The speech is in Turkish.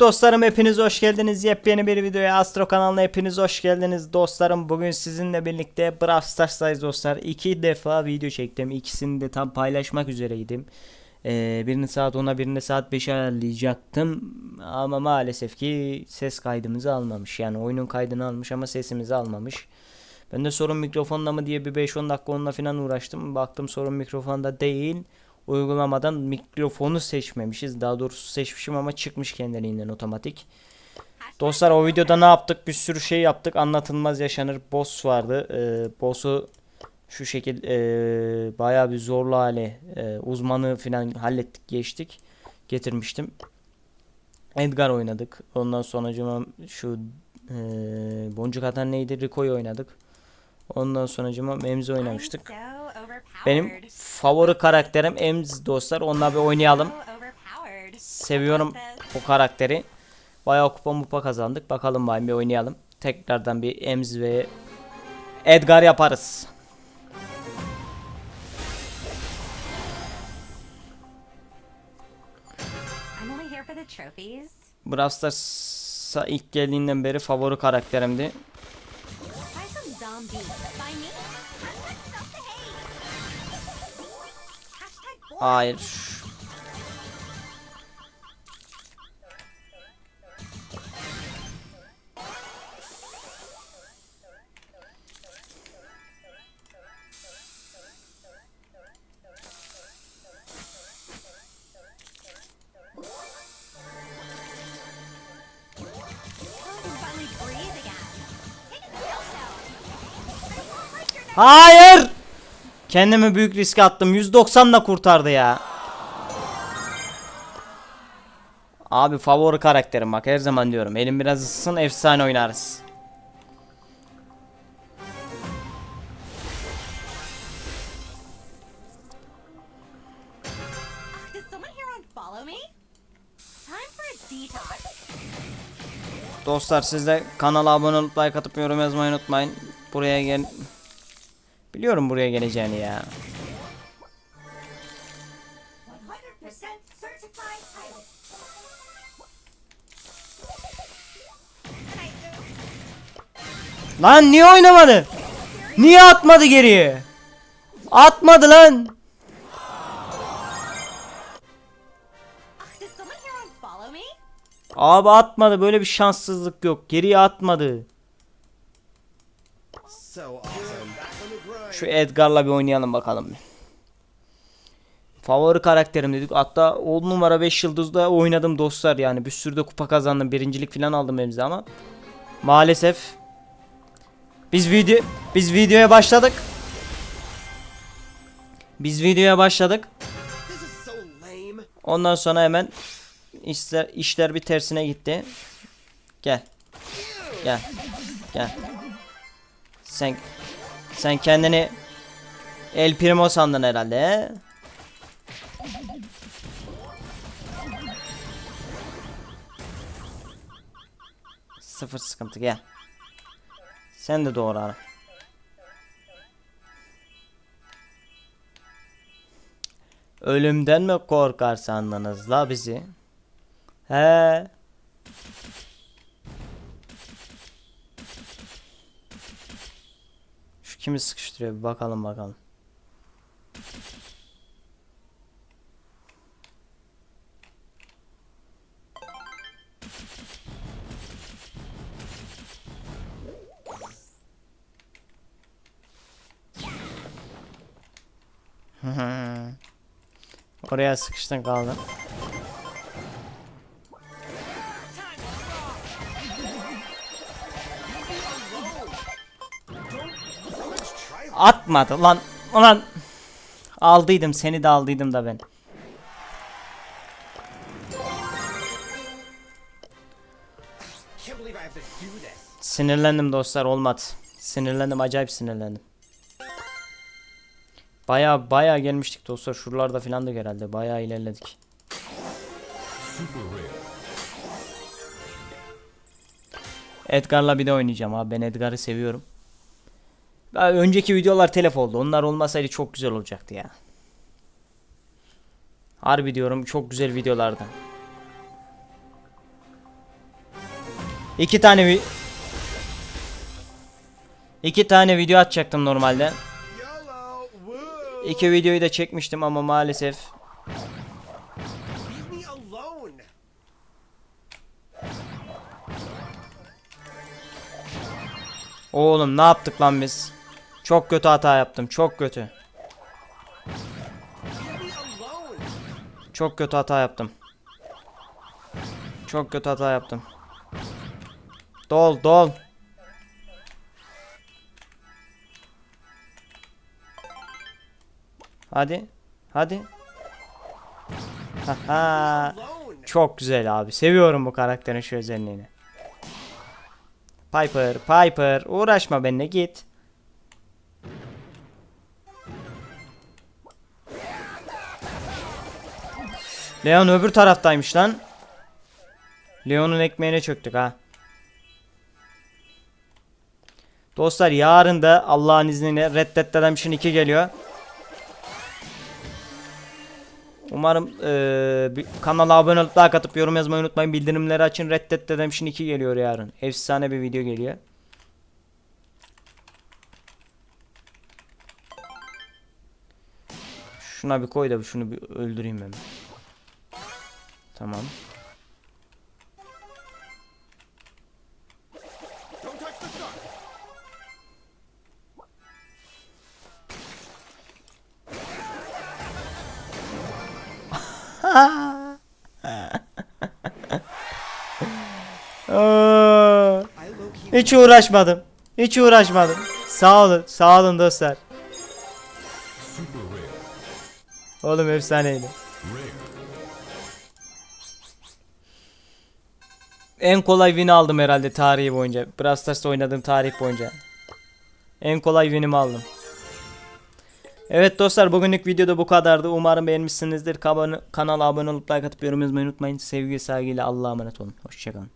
Dostlarım hepiniz hoş geldiniz. Yepyeni bir videoya Astro kanalına hepiniz hoş geldiniz dostlarım. Bugün sizinle birlikte Brawl Stars'tayız dostlar. İki defa video çektim. İkisini de tam paylaşmak üzereydim. Ee, birini saat 10'a birini saat 5'e ayarlayacaktım. Ama maalesef ki ses kaydımızı almamış. Yani oyunun kaydını almış ama sesimizi almamış. Ben de sorun mikrofonda mı diye bir 5-10 dakika onunla falan uğraştım. Baktım sorun mikrofonda değil uygulamadan mikrofonu seçmemişiz. Daha doğrusu seçmişim ama çıkmış kendiliğinden otomatik. Dostlar o videoda ne yaptık? Bir sürü şey yaptık. Anlatılmaz yaşanır. Boss vardı. Ee, boss'u şu şekil ee, bayağı bir zorlu hale ee, uzmanı falan hallettik geçtik. Getirmiştim. Edgar oynadık. Ondan sonra şu ee, boncuk atan neydi? Rico'yu oynadık. Ondan sonra Memzi oynamıştık. Benim favori karakterim Ems dostlar. Onunla bir oynayalım. Seviyorum o karakteri. Bayağı kupa mupa kazandık. Bakalım bayım bir oynayalım. Tekrardan bir Ems ve Edgar yaparız. Brawl Stars'a ilk geldiğinden beri favori karakterimdi. Neck. Hayır. Kendimi büyük riske attım. 190 da kurtardı ya. Abi favori karakterim bak her zaman diyorum. Elim biraz ısısın efsane oynarız. Dostlar siz de kanala abone olup like atıp yorum yazmayı unutmayın. Buraya gel... Biliyorum buraya geleceğini ya. 100% certified pilot. Lan niye oynamadı? Niye atmadı geriye? Atmadı lan. Abi atmadı. Böyle bir şanssızlık yok. Geriye atmadı. So Şu Edgar'la bir oynayalım bakalım. Favori karakterim dedik. Hatta 10 numara 5 yıldızda oynadım dostlar yani. Bir sürü de kupa kazandım. Birincilik falan aldım elimize ama. Maalesef. Biz video biz videoya başladık. Biz videoya başladık. Ondan sonra hemen işler, işler bir tersine gitti. Gel. Gel. Gel. Sen sen kendini El Primo sandın herhalde. he? Sıfır sıkıntı gel. Sen de doğru ara. Ölümden mi korkar la bizi? He. Kimi sıkıştırıyor bakalım bakalım. Oraya sıkıştın kaldın. Atmadı lan. Ulan. Aldıydım seni de aldıydım da ben. Sinirlendim dostlar olmadı. Sinirlendim acayip sinirlendim. Baya baya gelmiştik dostlar şuralarda filan da herhalde baya ilerledik. Edgar'la bir de oynayacağım abi ben Edgar'ı seviyorum. Ya önceki videolar telef oldu onlar olmasaydı çok güzel olacaktı ya. Harbi diyorum çok güzel videolardı. İki tane vi İki tane video atacaktım normalde. İki videoyu da çekmiştim ama maalesef! Oğlum ne yaptık lan biz? Çok kötü hata yaptım. Çok kötü. Çok kötü hata yaptım. Çok kötü hata yaptım. Dol dol. Hadi. Hadi. Çok güzel abi. Seviyorum bu karakterin şu özelliğini. Piper, Piper. Uğraşma benimle git. Leon öbür taraftaymış lan. Leon'un ekmeğine çöktük ha. Dostlar yarın da Allah'ın izniyle Red Dead Redemption 2 geliyor. Umarım bir kanala abone olup like atıp yorum yazmayı unutmayın. Bildirimleri açın. Red Dead Redemption 2 geliyor yarın. Efsane bir video geliyor. Şuna bir koy da şunu bir öldüreyim ben. Tamam. Hiç uğraşmadım. Hiç uğraşmadım. Sağ olun. Sağ olun dostlar. Oğlum efsaneydi. En kolay win aldım herhalde tarihi boyunca. Brawl Stars'ta oynadığım tarih boyunca. En kolay win'imi aldım. Evet dostlar bugünlük videoda bu kadardı. Umarım beğenmişsinizdir. Kanala abone olup like atıp yorum yazmayı unutmayın. Sevgi saygıyla Allah'a emanet olun. Hoşçakalın.